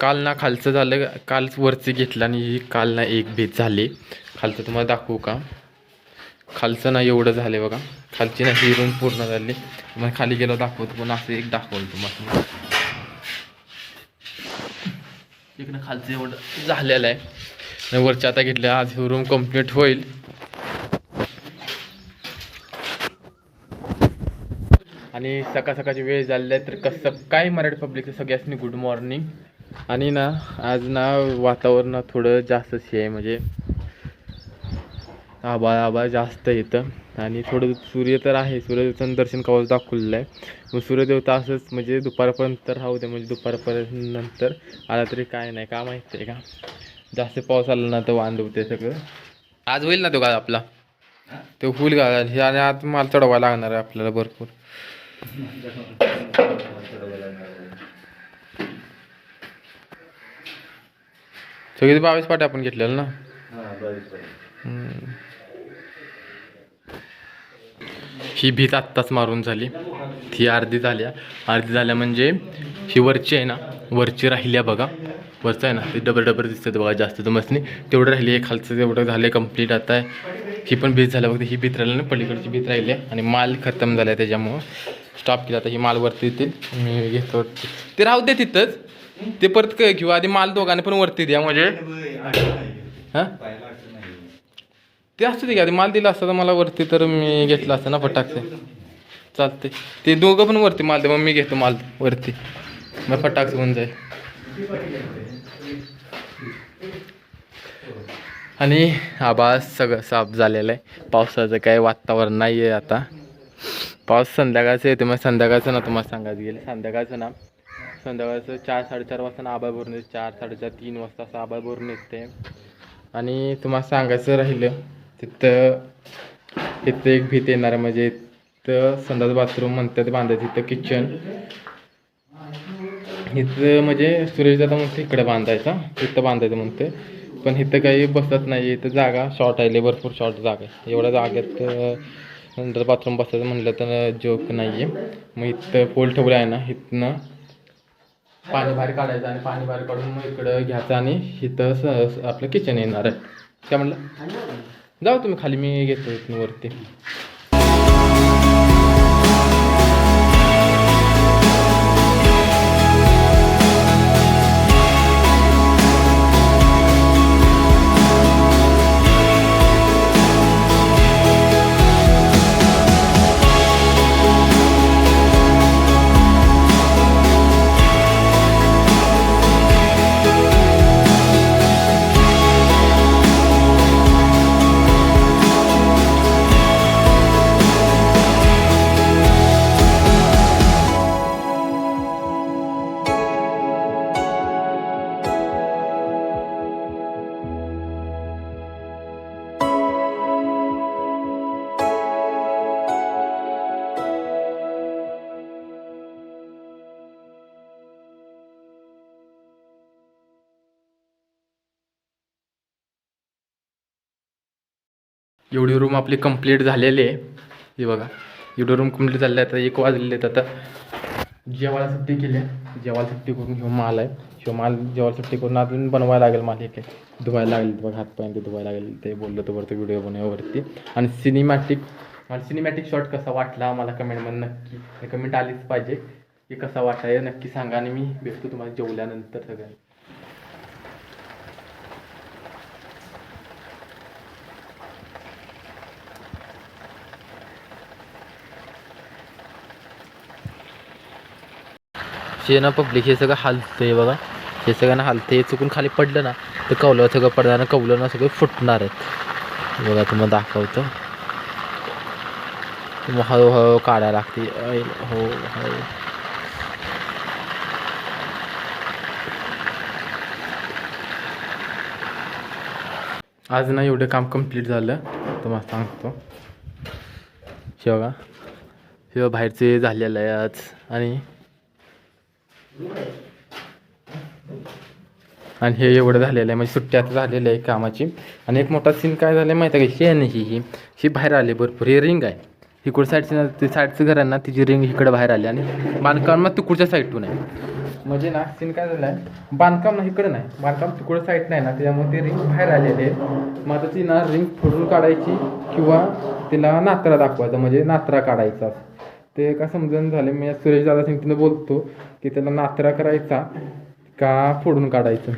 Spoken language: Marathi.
काल ना खालचं झालं काल वरचं घेतलं आणि ही काल ना एक भेद झाली. खालचं तुम्हाला दाखवू का? खालचं ना एवढं झाले बघा. खालची ना ही रूम पूर्ण झाली. मग खाली गेलो दाखवतो पण असं एक दाखवलं तुम्हाला. इकडं खालचं एवढं झालेलं आहे. आणि वरच्या आता घेतलं आज ही रूम कंप्लीट होईल. आणि सकाळ सकाळची वेळ झालेली आहे तर कसं काय मराठी पब्लिकचं सगळ्यासनी गुड मॉर्निंग आणि ना आज ना वातावरण थोडं जास्तच हे आहे म्हणजे आबाळ आबाळ जास्त येतं आणि थोडं सूर्य तर आहे सूर्यदेवचं दर्शन कवच दाखवलेलं आहे. मग सूर्यदेवता असंच म्हणजे दुपारपर्यंत राहू दे म्हणजे दुपारपर्यंत नंतर आला तरी काय नाही का माहिती आहे का? जास्त पाऊस आला ना तर वांद होते सगळं. आज होईल ना तो गाळ आपला? तो होईल गाळ. हे आणि आज माल चढवा लागणार आहे आपल्याला भरपूर. सगळे बावीस पाटे आपण घेतलेलं ना? हम्म. ही भीत आत्ताच मारून झाली. ती अर्धी झाल्या अर्धी झाल्या म्हणजे ही वरची आहे ना वरची राहिल्या बघा. वरचं आहे ना ते डबर डबर दिसतात बघा जास्त जमसनी तेवढं राहिली आहे खालचं तेवढं झालं कंप्लीट आता. आहे ही पण भीत झाल्या बघा ही भीत राहिली ना पलीकडची भीत राहिली आहे. आणि माल खतम झाला आहे त्याच्यामुळं. स्टॉप केला आता ही माल वरती येतील. मी घेतो. ते राहू दे तिथंच. ते परत काय किंवा आधी माल दोघांनी पण वरती द्या म्हणजे. हां? ते असतं ते आधी माल दिला असता तर मला वरती तर मी घेतला असतं ना फटाकसे चालते ते दोघं पण वरती माल दे मग मी घेतो माल वरती. मग फटाकसे होऊन जाईल. आणि आभाळ सगळं साफ झालेलं आहे. पावसाचं काय वातावरण नाही आहे आता. पाऊस संध्याकाळचं येते मग संध्याकाळचं ना तुम्हाला सांगायचं गेलं. संध्याकाळचं ना संध्याकाळचं चार साडेचार वाजता ना आभाळ भरून येते. चार साडेचार तीन वाजता असं आभाळ भरून येते. आणि तुम्हाला सांगायचं राहिलं तिथं तिथं एक भीत येणार आहे. म्हणजे इथं संडास बाथरूम म्हणतात बांधायचं तिथं किचन इथं म्हणजे सुरेश दादा म्हणते इकडे बांधायचा. तिथं बांधायचं म्हणते पण इथं काही बसत नाही इथं जागा शॉर्ट आहे भरपूर शॉर्ट जागा आहे. एवढ्या जागेत अं, बाथरूम बसायचं म्हणलं तर जोक नाही आहे मग इथं पोल ठेवलं आहे ना इथनं पाणी बाहेर काढायचं आणि पाणी बाहेर काढून मग इकडं घ्यायचं आणि इथं स- स- आपलं किचन येणार आहे. काय म्हणलं? जाऊ तुम्ही खाली मी घेतो इथून वरती. एवढी रूम आपली कंप्लीट झालेली आहे. हे बघा एवढी रूम कंप्लीट झालेली आहे आता एक वाजलेले आहेत आता. जेवायला सुट्टी केली आहे. जेवायला सुट्टी करून ह्यो माल आहे. ह्यो माल जेवायला सुट्टी करून अजून बनवायला लागेल माल हे धुवायला लागेल बघा हातपाय ते धुवायला लागेल ते बोललो तर वरती व्हिडिओ बनवण्यावरती आणि सिनेमॅटिक मला सिनेमॅटिक शॉट कसा वाटला मला कमेंटमध्ये नक्की कमेंट आलीच पाहिजे. की कसा वाटाय नक्की सांगा आणि मी भेटतो तुम्हाला जेवल्यानंतर सगळ्यांना. हे ना पब्लिक हे सगळं हालतंय बघा. हे सगळं ना हालतंय चुकून खाली पडलं ना तर कवलं सगळं पडणार कवलं ना सगळं फुटणार आहेत. बघा तुम्हाला दाखवतो. मग हळूहळू काढायला लागते. हो हो. आज ना एवढं काम कंप्लीट झालं. तुम्हाला सांगतो. हे बघा. हे बाहेरचे झालेलं आहे आज आणि आणि हे एवढं झालेलं आहे म्हणजे सुट्टी आता झालेलं आहे कामाची. आणि एक मोठा सीन काय झाला आहे माहिती आहे का? शेण ही ही. ही बाहेर आली भरपूर. हे रिंग आहे. इकडं साईडच्या ती आहे घरांना तिची रिंग इकडं बाहेर आली. आणि बांधकाम मग तिकडच्या साईडून आहे. म्हणजे ना सीन काय झालं आहे बांधकाम ना इकडं नाही. बांधकाम तिकडं साईड नाही ना. त्याच्यामुळे ती रिंग बाहेर आलेली आहे. मग आता ती ना रिंग फोडून काढायची किंवा तिला नात्रा दाखवायचा. म्हणजे नात्रा काढायचा. ते एका समजून झाले. मी सुरेश दादा सिंगटीनं बोलतो की त्याला नात्रा करायचा का फोडून काढायचं?